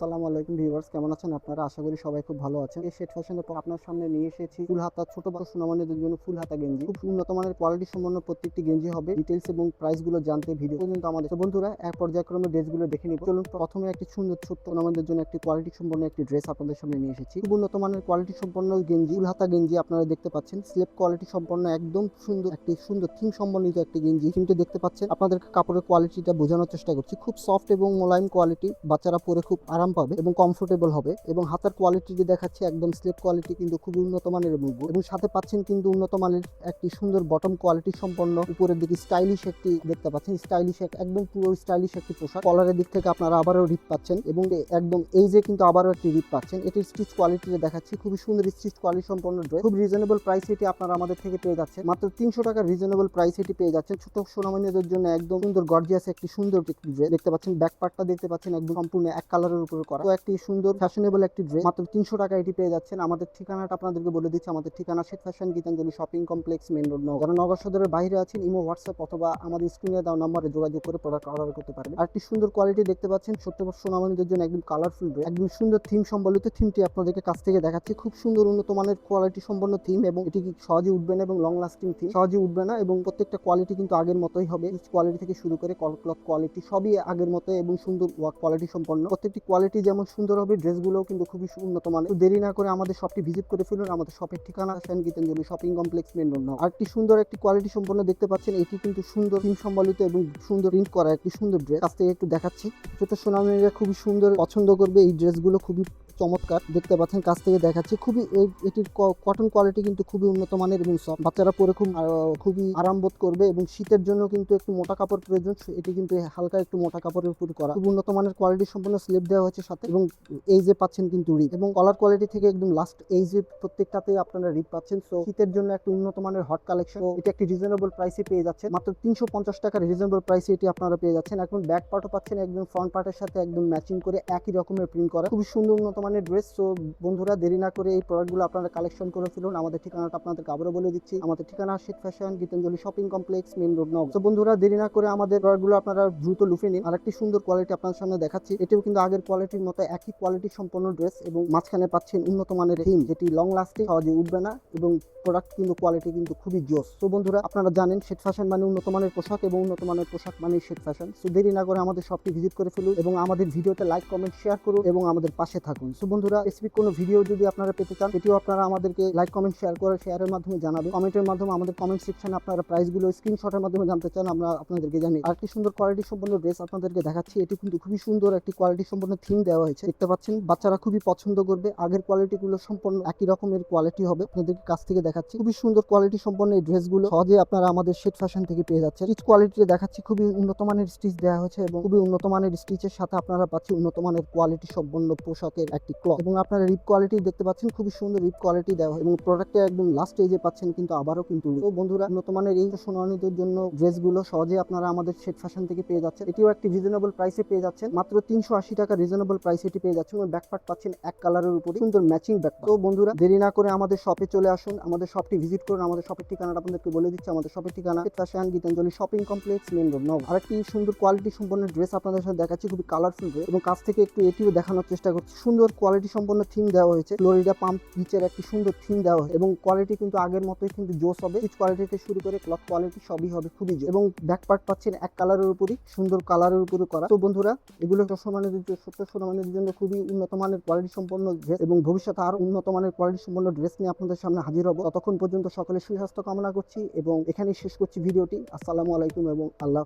আসসালামু আলাইকুম ভিউয়ার্স, কেমন আছেন আপনারা? আশা করি সবাই খুব ভালো আছেন। এই শেট ফ্যাশনের আপনার সামনে নিয়ে এসেছি ফুল হাতা, ছোট বড় সুনামানিদের জন্য ফুল হাতা গেঞ্জি। খুব উন্নত মানের কোয়ালিটি সম্পন্ন প্রত্যেকটি গেঞ্জি হবে। ডিটেলস এবং প্রাইসগুলো জানতে ভিডিও পর্যন্ত আমাদের বন্ধুরা, এক পর্যায়ক্রমে ড্রেসগুলো দেখে নিব। চলুন, প্রথমে একটি সুন্দর ছোট্ট সুনামানিদের জন্য একটি কোয়ালিটি সম্পন্ন একটি ড্রেস আপনাদের সামনে নিয়ে এসেছি। খুব উন্নত মানের কোয়ালিটি সম্পন্ন গেঞ্জি, ফুল হাতা গেঞ্জি আপনারা দেখতে পাচ্ছেন। স্লেপ কোয়ালিটি সম্পন্ন একদম সুন্দর একটি, সুন্দর থিম সম্বন্ধিত একটি গেঞ্জি থিমটি দেখতে পাচ্ছেন। আপনাদের কাপড়ের কোয়ালিটিটা বোঝানোর চেষ্টা করছি। খুব সফট এবং মোলায়েম কোয়ালিটি বাচ্চারা পরে খুব আরাম পাবে এবং কমফোর্টেবল হবে এবং হাতার কোয়ালিটি যে দেখাচ্ছে, একদম স্লেপ কোয়ালিটি কিন্তু খুব উন্নত মানের এবং good। এবং সাথে পাচ্ছেন কিন্তু উন্নত মানের একটি সুন্দর বটম কোয়ালিটি সম্পন্ন, উপরের দিকে স্টাইলিশ একটি দেখতে পাচ্ছেন স্টাইলিশ একদম পুরো স্টাইলিশ একটি পোশাক। কলারের দিক থেকে আপনারা আবারও রিপ পাচ্ছেন এবং একদম এই যে কিন্তু আবারও একটি রিপ পাচ্ছেন, এটির স্টিচ কোয়ালিটি দেখাচ্ছি, খুবই সুন্দর স্টিচ কোয়ালিটি সম্পন্ন ড্রেস খুব রিজনেবল প্রাইস এটি আপনারা আমাদের থেকে পেয়ে যাচ্ছেন। মাত্র তিনশো টাকার রিজনেবল প্রাইস এটি পেয়ে যাচ্ছেন। ছোট সোনামণিদের জন্য একদম সুন্দর গর্জিয়াস একটি সুন্দর দেখতে পাচ্ছেন ব্যাক পার্টটা দেখতে পাচ্ছেন, একদম সম্পূর্ণ এক কালারের উপরে করা। তো একটি সুন্দর ফ্যাশনেবল একটি ড্রেস মাত্র তিনশো টাকা এটি পেয়ে যাচ্ছেন। আমাদের ঠিকানাটা আপনাদেরকে বলে দিচ্ছি, আমাদের ঠিকানা Sheikh fashion Gitanjali shopping complex main road, নগর। নগর সদরের বাইরে আছেন, ইমো, হোয়াটসঅ্যাপ অথবা আমাদের স্ক্রিনে দেওয়া নম্বরে যোগাযোগ করে প্রোডাক্ট অর্ডার করতে পারবেন আর একটি সুন্দর কোয়ালিটি দেখতে পাচ্ছেন সত্তর সোনামণিদের জন্য একদম কালারফুল ড্রেস একদম সুন্দর থিম সম্বলিত থিমটি আপনাদেরকে কাছ থেকে দেখাচ্ছি। খুব সুন্দর উন্নত মানের কোয়ালিটি সম্পন্ন থিম এবং এটি সহজে উঠবে না এবং লং লাস্টিং থিম সহজে উঠবে না এবং প্রত্যেকটা কোয়ালিটি কিন্তু আগের মতোই হবে। কোয়ালিটি থেকে শুরু করে কল ক্লথ কোয়ালিটি সবই আগের মতো এবং সুন্দর কোয়ালিটি সম্পন্ন। প্রত্যেকটি কোয়ালিটি যেমন সুন্দর হবে ড্রেসগুলোও কিন্তু খুবই উন্নত মানের। দেরি না করে আমাদের শপটি ভিজিট করে ফেলুন। আমাদের শপের ঠিকানা Saint Gitanjali shopping complex main road আর একটি সুন্দর একটি কোয়ালিটি সম্পন্ন দেখতে পাচ্ছেন, এটি কিন্তু সুন্দর থিম সম্বলিত এবং সুন্দর প্রিন্ট করা একটি সুন্দর ড্রেস কাছ একটু দেখাচ্ছি। ছোট সোনামীরা খুবই সুন্দর পছন্দ করবে, এই ড্রেসগুলো খুবই চমৎকার। দেখতে পাচ্ছেন, কাছ থেকে দেখাচ্ছি। খুবই এটির কটন কোয়ালিটি কিন্তু খুবই উন্নত মানের এবং সফট বাচ্চারা পরে খুব খুবই আরাম বোধ করবে এবং শীতের জন্য কিন্তু একটু মোটা কাপড় প্রয়োজন। এটি কিন্তু হালকা একটু মোটা কাপড়ের উপর করা। খুব উন্নত মানের কোয়ালিটি সম্পূর্ণ স্লিপ দেওয়া হয়েছে সাথে এবং এই যে পাচ্ছেন কিন্তু রিপ এবং কলার কোয়ালিটি থেকে একদম লাস্ট এই যে প্রত্যেকটাতে আপনারা রিপ পাচ্ছেন। সো শীতের জন্য একটা উন্নত মানের হট কালেকশন এটি একটি রিজনেবল প্রাইসে পেয়ে যাচ্ছেন। মাত্র তিনশো পঞ্চাশ টাকার রিজনেবল প্রাইসে এটি আপনারা পেয়ে যাচ্ছেন। এখন ব্যাক পার্টও পাচ্ছেন, একদম ফ্রন্ট পার্টের সাথে একদম ম্যাচিং করে একই রকমের প্রিন্ট করা। খুবই সুন্দর উন্নত মানের ড্রেস সো বন্ধুরা দেরি না করে এই প্রোডাক্টগুলো আপনারা কালেকশন করে ফেলুন। আমাদের ঠিকানাটা আপনাদেরকে আবারও বলে দিচ্ছি। আমাদের ঠিকানা Sheikh fashion Gitanjali shopping complex main road নগর। তো বন্ধুরা দেরি না করে আমাদের প্রোডাক্টগুলো আপনারা দ্রুত লুফে নিন। আর একটি সুন্দর কোয়ালিটি আপনার সামনে দেখাচ্ছি। এটিও কিন্তু আগের কোয়ালিটির মতো একই কোয়ালিটি সম্পন্ন ড্রেস এবং মাঝখানে পাচ্ছেন উন্নত মানের থিম যেটি লং লাস্টিং সহজে উঠবে না এবং প্রোডাক্ট কিন্তু কোয়ালিটি কিন্তু খুবই জোস। তো বন্ধুরা, আপনারা জানেন শেট ফ্যাশন মানে উন্নত মানের পোশাক এবং উন্নত মানের পোশাক মানে শেট ফ্যাশন সো দেরি না করে আমাদের শপটি ভিজিট করে ফেলুন এবং আমাদের ভিডিওতে লাইক কমেন্ট শেয়ার করুন এবং আমাদের পাশে থাকুন। সো বন্ধুরা স্পেসিফিক কোনো ভিডিও যদি আপনারা পেতে চান সেটিও আপনারা আমাদেরকে লাইক কমেন্ট শেয়ার করে শেয়ারের মাধ্যমে জানাবেন। কমেন্টের মাধ্যমে আমাদের কমেন্ট সেকশনে আপনারা প্রাইসগুলো স্ক্রিনশটের মাধ্যমে জানতে চান, আমরা আপনাদেরকে জানি আর একটি সুন্দর কোয়ালিটি সম্পন্ন ড্রেস আপনাদেরকে দেখাচ্ছি। এটি কিন্তু খুবই সুন্দর একটি কোয়ালিটি সম্পন্ন থিম দেওয়া হয়েছে। দেখতে পাচ্ছেন, বাচ্চারা খুবই পছন্দ করবে। আগের কোয়ালিটিগুলো সম্পূর্ণ একই রকমের কোয়ালিটি হবে। আপনাদেরকে কাছ থেকে দেখাচ্ছি। খুবই সুন্দর কোয়ালিটি সম্পন্ন এই ড্রেসগুলো সহজে আপনারা আমাদের শেট ফ্যাশন থেকে পেয়ে যাচ্ছেন। স্টিচ কোয়ালিটি দেখাচ্ছি, খুবই উন্নত মানের স্টিচ দেওয়া হয়েছে এবং খুবই উন্নত মানের স্টিচের সাথে আপনারা পাচ্ছেন উন্নত মানের কোয়ালিটি সম্পন্ন পোশাকের একটি ক্লথ এবং আপনারা রিপ কোয়ালিটি দেখতে পাচ্ছেন, খুবই সুন্দর রিপ কোয়ালিটি দেওয়া হয় এবং প্রোডাক্টে একদম লাস্ট স্টেজে পাচ্ছেন, কিন্তু আবারও কিন্তু তো বন্ধুরা, উন্নত মানের এই সোনানীদের জন্য ড্রেসগুলো সহজে আপনারা আমাদের শেট ফ্যাশন থেকে পেয়ে যাচ্ছেন। এটিও একটি রিজনেবল প্রাইসে পেয়ে যাচ্ছেন। মাত্র তিনশো আশি টাকা রিজনেবল প্রাইসে এটি পেয়ে যাচ্ছেন এবং ব্যাকপার্ট পাচ্ছেন এক কালারের উপরে সুন্দর ম্যাচিং ব্যাক তো বন্ধুরা, দেরি না করে আমাদের শপে চলে আসুন। আমাদের শপটি ভিজিট করুন। আমাদের শপের ঠিকানাটা আপনাদেরকে বলে দিচ্ছি। আমাদের শপের ঠিকানা fashion Gitanjali shopping complex main road নব আরেকটি সুন্দর কোয়ালিটি সম্পন্ন ড্রেস আপনাদের সাথে দেখাচ্ছি। খুবই কালারফুল ড্রেস এবং কাছ থেকে একটু এটিও দেখানোর চেষ্টা করছি। সুন্দর কোয়ালিটি সম্পন্ন থিম দেওয়া হয়েছে। ফ্লোরিডা পাম্প বিচের একটি সুন্দর থিম দেওয়া হয়েছে। এবং কোয়ালিটি কিন্তু আগের মতোই কিন্তু জোস হবে। পিচ কোয়ালিটি থেকে শুরু করে ক্লথ কোয়ালিটি সবই হবে খুবই জোস এবং ব্যাক পার্ট পাচ্ছেন এক কালারের উপরই, সুন্দর কালারের উপরে করা। তো বন্ধুরা, এগুলো সমানের সত্য সমানের জন্য খুবই উন্নত মানের কোয়ালিটি সম্পন্ন ড্রেস এবং ভবিষ্যতে আরও উন্নত মানের কোয়ালিটি সম্পন্ন ড্রেস নিয়ে আপনাদের সামনে হাজির হব। ততক্ষণ পর্যন্ত সকলে সুস্বাস্থ্য কামনা করছি এবং এখানেই শেষ করছি ভিডিওটি। আসসালামু আলাইকুম এবং আল্লাহ